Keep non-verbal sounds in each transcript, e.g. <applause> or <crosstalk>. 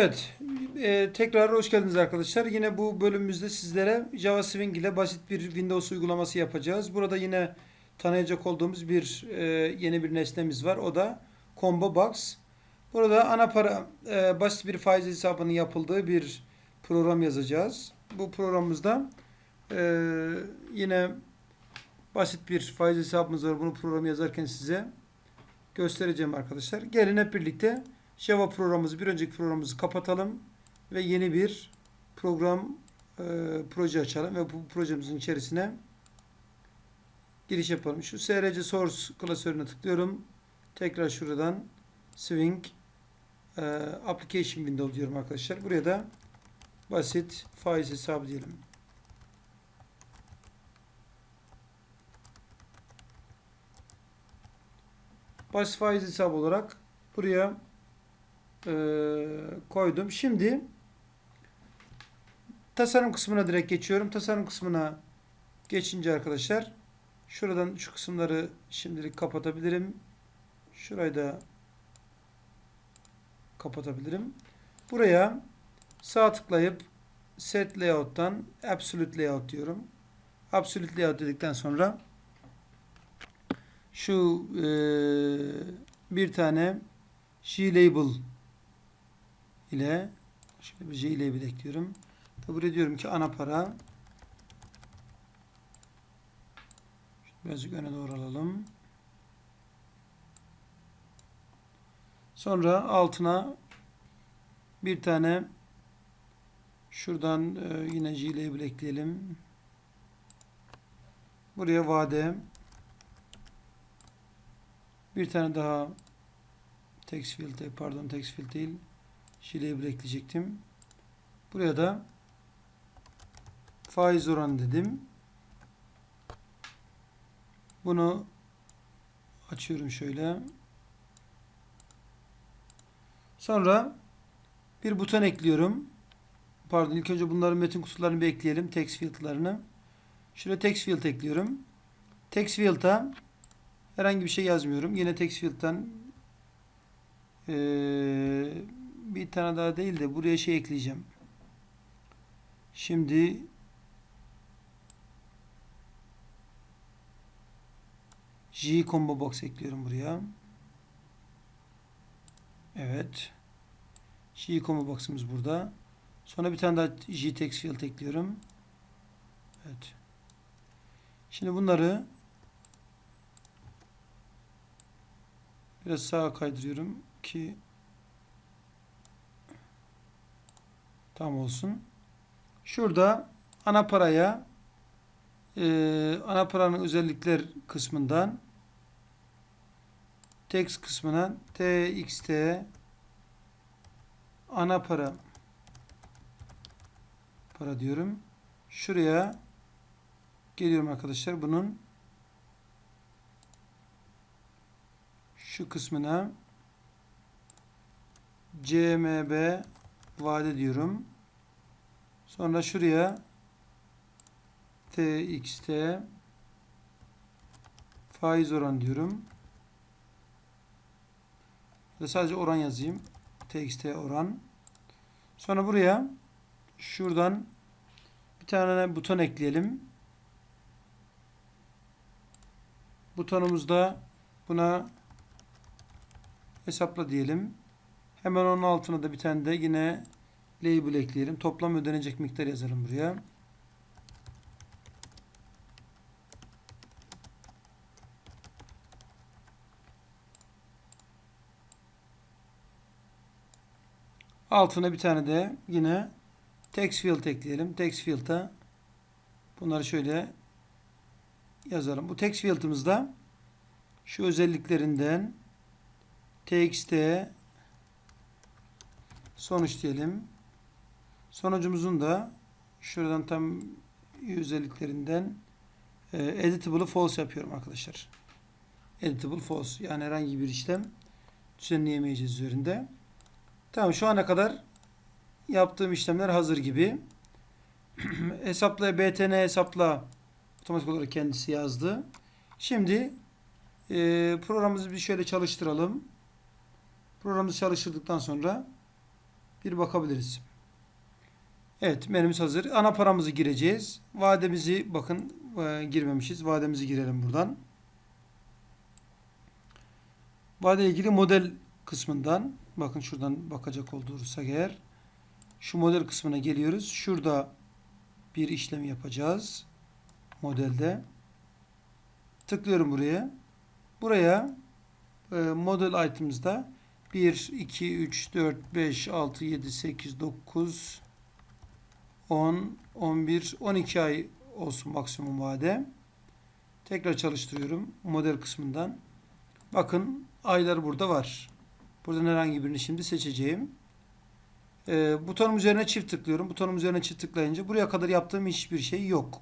Evet, e, tekrar hoş geldiniz arkadaşlar. Yine bu bölümümüzde sizlere Java Swing ile basit bir Windows uygulaması yapacağız. Burada yine tanıyacak olduğumuz bir e, yeni bir nesnemiz var. O da Combo Box. Burada ana para e, basit bir faiz hesabının yapıldığı bir program yazacağız. Bu programımızda e, yine basit bir faiz hesabımız var. Bunu programı yazarken size göstereceğim arkadaşlar. Gelin hep birlikte Java programımızı bir önceki programımızı kapatalım ve yeni bir program e, proje açalım ve bu projemizin içerisine giriş yapalım. Şu src source klasörüne tıklıyorum. Tekrar şuradan swing e, application window diyorum arkadaşlar. Buraya da basit faiz hesabı diyelim. Basit faiz hesabı olarak buraya e, koydum. Şimdi tasarım kısmına direkt geçiyorum. Tasarım kısmına geçince arkadaşlar şuradan şu kısımları şimdilik kapatabilirim. Şurayı da kapatabilirim. Buraya sağ tıklayıp set layout'tan absolute layout diyorum. Absolute layout dedikten sonra şu e, bir tane G-label ile şöyle bir G-label ekliyorum. Ve buraya diyorum ki ana para birazcık öne doğru alalım. Sonra altına bir tane şuradan e, yine G-label ekleyelim. Buraya vade bir tane daha text field pardon text field değil G-label ekleyecektim. Buraya da faiz oranı dedim. Bunu açıyorum şöyle. Sonra bir buton ekliyorum. Pardon ilk önce bunların metin kutularını bir ekleyelim. Text field'larını. Şuraya text field ekliyorum. Text field'a herhangi bir şey yazmıyorum. Yine text field'dan ee, bir tane daha değil de buraya şey ekleyeceğim. Şimdi J combo box ekliyorum buraya. Evet. J combo box'ımız burada. Sonra bir tane daha J text field ekliyorum. Evet. Şimdi bunları biraz sağa kaydırıyorum ki tam olsun. Şurada ana paraya e, ana paranın özellikler kısmından text kısmına txt ana para para diyorum. Şuraya geliyorum arkadaşlar. Bunun şu kısmına CMB vade diyorum. Sonra şuraya TXT faiz oran diyorum. Ve sadece oran yazayım. TXT oran. Sonra buraya şuradan bir tane buton ekleyelim. Butonumuzda buna hesapla diyelim. Hemen onun altına da bir tane de yine label ekleyelim. Toplam ödenecek miktar yazalım buraya. Altına bir tane de yine text field ekleyelim. Text field'a bunları şöyle yazalım. Bu text field'ımızda şu özelliklerinden txt sonuç diyelim. Sonucumuzun da şuradan tam özelliklerinden e, editable'ı false yapıyorum arkadaşlar. Editable false yani herhangi bir işlem düzenleyemeyeceğiz üzerinde. Tamam şu ana kadar yaptığım işlemler hazır gibi. <clears throat> hesapla btn hesapla otomatik olarak kendisi yazdı. Şimdi e, programımızı bir şöyle çalıştıralım. Programımızı çalıştırdıktan sonra bir bakabiliriz. Evet menümüz hazır. Ana paramızı gireceğiz. Vademizi bakın e, girmemişiz. Vademizi girelim buradan. Vade ilgili model kısmından bakın şuradan bakacak olursak eğer şu model kısmına geliyoruz. Şurada bir işlem yapacağız. Modelde. Tıklıyorum buraya. Buraya e, model items'da 1, 2, 3, 4, 5, 6, 7, 8, 9, 10, 11, 12 ay olsun maksimum vade. Tekrar çalıştırıyorum model kısmından. Bakın aylar burada var. Buradan herhangi birini şimdi seçeceğim. Ee, butonum üzerine çift tıklıyorum. Butonum üzerine çift tıklayınca buraya kadar yaptığım hiçbir şey yok.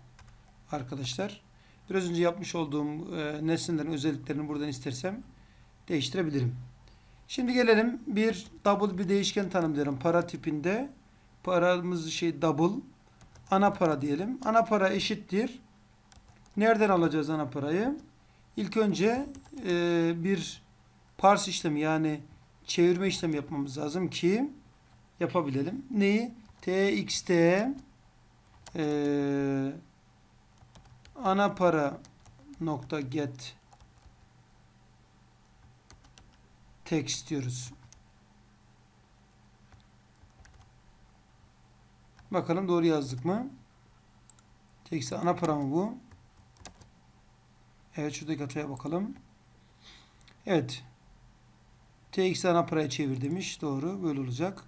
Arkadaşlar. Biraz önce yapmış olduğum e, nesnelerin özelliklerini buradan istersem değiştirebilirim. Şimdi gelelim bir double bir değişken tanımlayalım. Para tipinde paramız şey double ana para diyelim. Ana para eşittir. Nereden alacağız ana parayı? İlk önce e, bir parse işlemi yani çevirme işlemi yapmamız lazım ki yapabilelim. Neyi? txt e, ana para nokta get text diyoruz. Bakalım doğru yazdık mı? Text ana para mı bu? Evet şuradaki hataya bakalım. Evet. TX ana paraya çevir demiş. Doğru. Böyle olacak.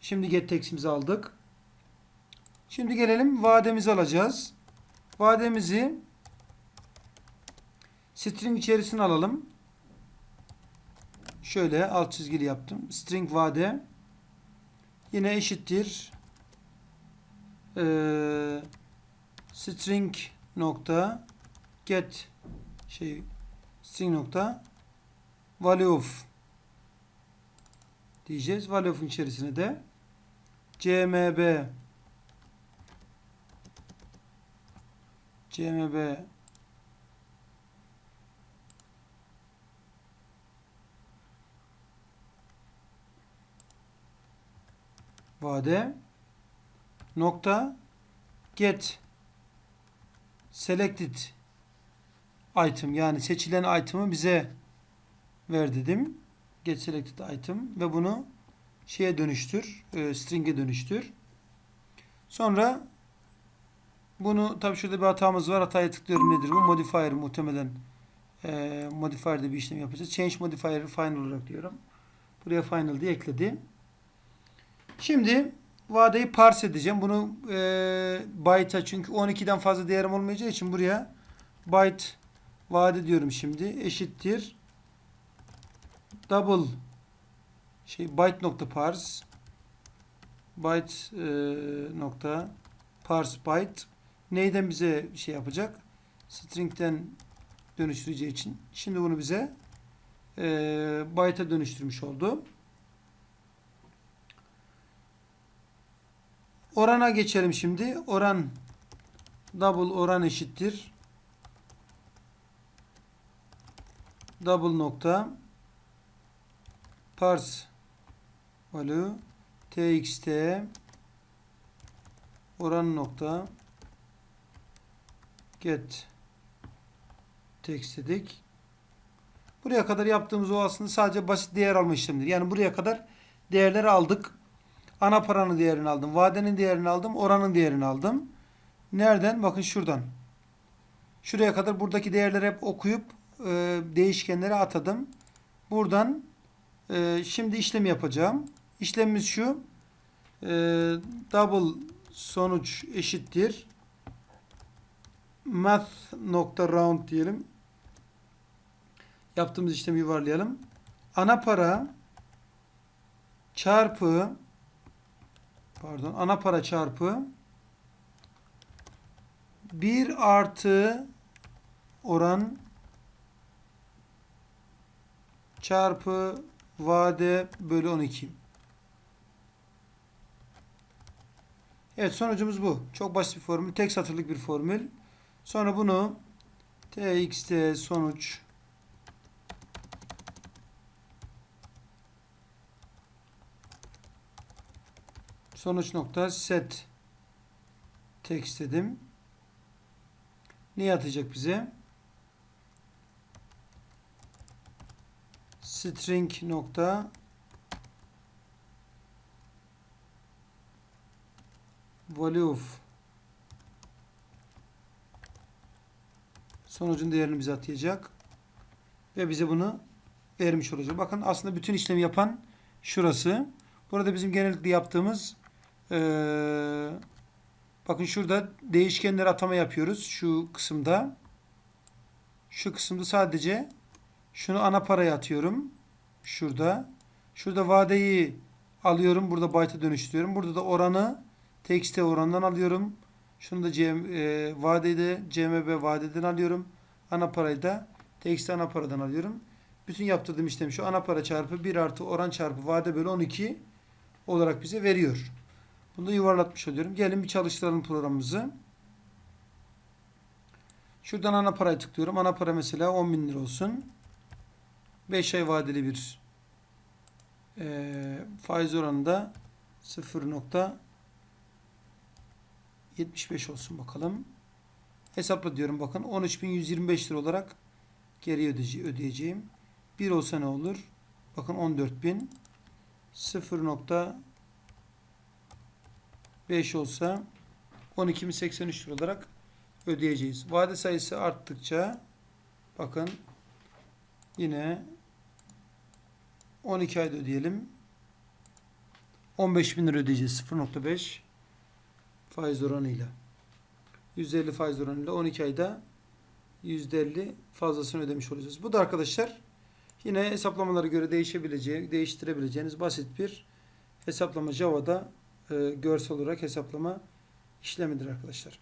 Şimdi get text'imizi aldık. Şimdi gelelim vademizi alacağız. Vademizi string içerisine alalım. Şöyle alt çizgili yaptım. String vade yine eşittir ee, string nokta get şey string nokta value of diyeceğiz. Value of'un içerisine de cmb cmb vade nokta get selected item yani seçilen item'ı bize ver dedim. Get selected item ve bunu şeye dönüştür. E, string'e dönüştür. Sonra bunu tabii şurada bir hatamız var. Hataya tıklıyorum. Nedir bu? Modifier muhtemelen e, modifier'de bir işlem yapacağız. Change modifier'ı final olarak diyorum. Buraya final diye ekledim. Şimdi vadeyi parse edeceğim. Bunu e, byte'a çünkü 12'den fazla değerim olmayacağı için buraya byte vade diyorum şimdi. Eşittir. Double şey byte nokta parse byte e, nokta parse byte neyden bize şey yapacak? String'den dönüştüreceği için. Şimdi bunu bize e, byte'a dönüştürmüş oldu. Orana geçelim şimdi. Oran double oran eşittir. Double nokta parse value txt oran nokta get text dedik. Buraya kadar yaptığımız o aslında sadece basit değer alma işlemidir. Yani buraya kadar değerleri aldık. Ana paranın değerini aldım. Vadenin değerini aldım. Oranın değerini aldım. Nereden? Bakın şuradan. Şuraya kadar buradaki değerleri hep okuyup e, değişkenlere atadım. Buradan e, şimdi işlem yapacağım. İşlemimiz şu. E, double sonuç eşittir. Math nokta round diyelim. Yaptığımız işlemi yuvarlayalım. Ana para çarpı pardon ana para çarpı 1 artı oran çarpı vade bölü 12. Evet sonucumuz bu. Çok basit bir formül. Tek satırlık bir formül. Sonra bunu txt sonuç Sonuç nokta set text dedim. Ne atacak bize? String nokta value of sonucun değerini bize atayacak ve bize bunu vermiş olacak. Bakın aslında bütün işlemi yapan şurası. Burada bizim genellikle yaptığımız eee, bakın şurada değişkenler atama yapıyoruz şu kısımda. Şu kısımda sadece şunu ana paraya atıyorum. Şurada. Şurada vadeyi alıyorum. Burada byte'a dönüştürüyorum. Burada da oranı TXT oranından alıyorum. Şunu da CM, e, vadeyi de CMB vadeden alıyorum. Ana parayı da TXT ana paradan alıyorum. Bütün yaptırdığım işlem şu ana para çarpı 1 artı oran çarpı vade bölü 12 olarak bize veriyor. Bunu da yuvarlatmış oluyorum. Gelin bir çalıştıralım programımızı. Şuradan ana parayı tıklıyorum. Ana para mesela 10 bin lira olsun. 5 ay vadeli bir eee faiz oranında 0.75 olsun bakalım. Hesapla diyorum bakın 13.125 lira olarak geri ödeyece- ödeyeceğim. 1 olsa ne olur? Bakın 14.000 0.5 olsa 12.083 lira olarak ödeyeceğiz. Vade sayısı arttıkça bakın yine 12 ayda ödeyelim. 15 bin lira ödeyeceğiz 0.5 faiz oranıyla. 150 faiz oranıyla 12 ayda %50 fazlasını ödemiş olacağız. Bu da arkadaşlar yine hesaplamalara göre değişebileceği, değiştirebileceğiniz basit bir hesaplama Java'da görsel olarak hesaplama işlemidir arkadaşlar.